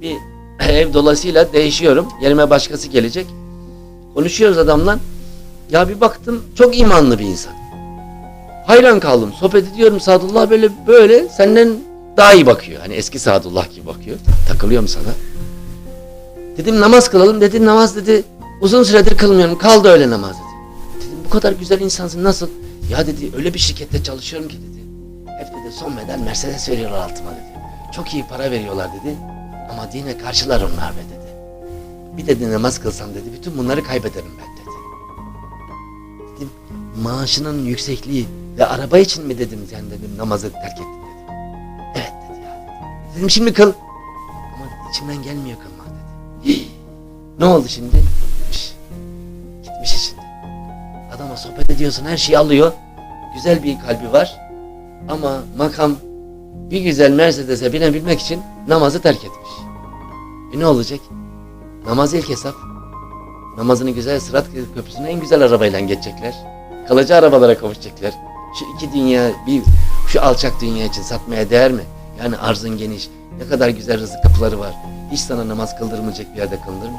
bir ev dolayısıyla değişiyorum. Yerime başkası gelecek. Konuşuyoruz adamla. Ya bir baktım çok imanlı bir insan. Hayran kaldım. Sohbet ediyorum Sadullah böyle böyle senden daha iyi bakıyor. Hani eski Sadullah gibi bakıyor. Takılıyorum sana. Dedim namaz kılalım dedi. Namaz dedi. Uzun süredir kılmıyorum. Kaldı öyle namaz dedi. Dedim bu kadar güzel insansın nasıl? Ya dedi öyle bir şirkette çalışıyorum ki dedi. Hep dedi son model Mercedes veriyorlar altıma dedi. Çok iyi para veriyorlar dedi. Ama dine karşılar onlar be dedi. Bir dedi namaz kılsam dedi bütün bunları kaybederim ben dedi. Dedim maaşının yüksekliği ve araba için mi dedim sen dedim namazı terk ettin dedim. Evet dedi ya dedi. Dedim şimdi kıl. Ama içimden gelmiyor kılmak dedi. Ne oldu şimdi? Gitmiş. Gitmiş içinde. Adama sohbet ediyorsun her şeyi alıyor. Güzel bir kalbi var. Ama makam bir güzel Mercedes'e binebilmek için namazı terk etmiş. E ne olacak? Namaz ilk hesap. Namazını güzel sırat köprüsüne en güzel arabayla geçecekler. Kalıcı arabalara kavuşacaklar. Şu iki dünya bir şu alçak dünya için satmaya değer mi? Yani arzın geniş. Ne kadar güzel rızık kapıları var. Hiç sana namaz kıldırmayacak bir yerde kılınır?